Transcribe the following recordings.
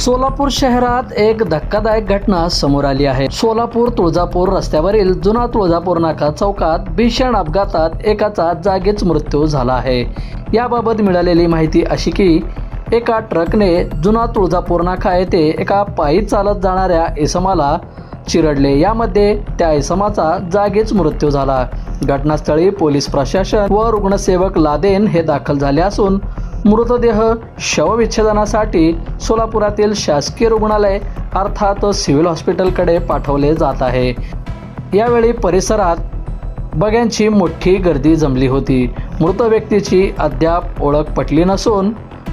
सोलापूर शहरात एक धक्कादायक घटना समोर आली आहे. सोलापूर तुळजापूर रस्त्यावरील जुना तुळजापूर नाका चौकात भीषण अपघातात एकाचा जागीच मृत्यू झाला आहे. याबाबत मिळालेली माहिती अशी की एका ट्रकने जुना तुळजापूर नाका येथे एका पायी चालत जाणाऱ्या इसमाला चिरडले. यामध्ये त्या इसमाचा जागीच मृत्यू झाला. घटनास्थळी पोलीस प्रशासन व रुग्णसेवक लादेन हे दाखल झाले असून मृतदेह शवविच्छेदनासाठी सोलापुरातील शासकीय रुग्णालय अर्थात सिव्हिल हॉस्पिटलकडे पाठवले जात आहे. यावेळी परिसरात बघ्यांची मोठी गर्दी जमली होती. मृत व्यक्तीची अद्याप ओळख पटली नसून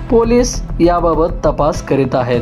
पोलीस याबाबत तपास करीत आहेत.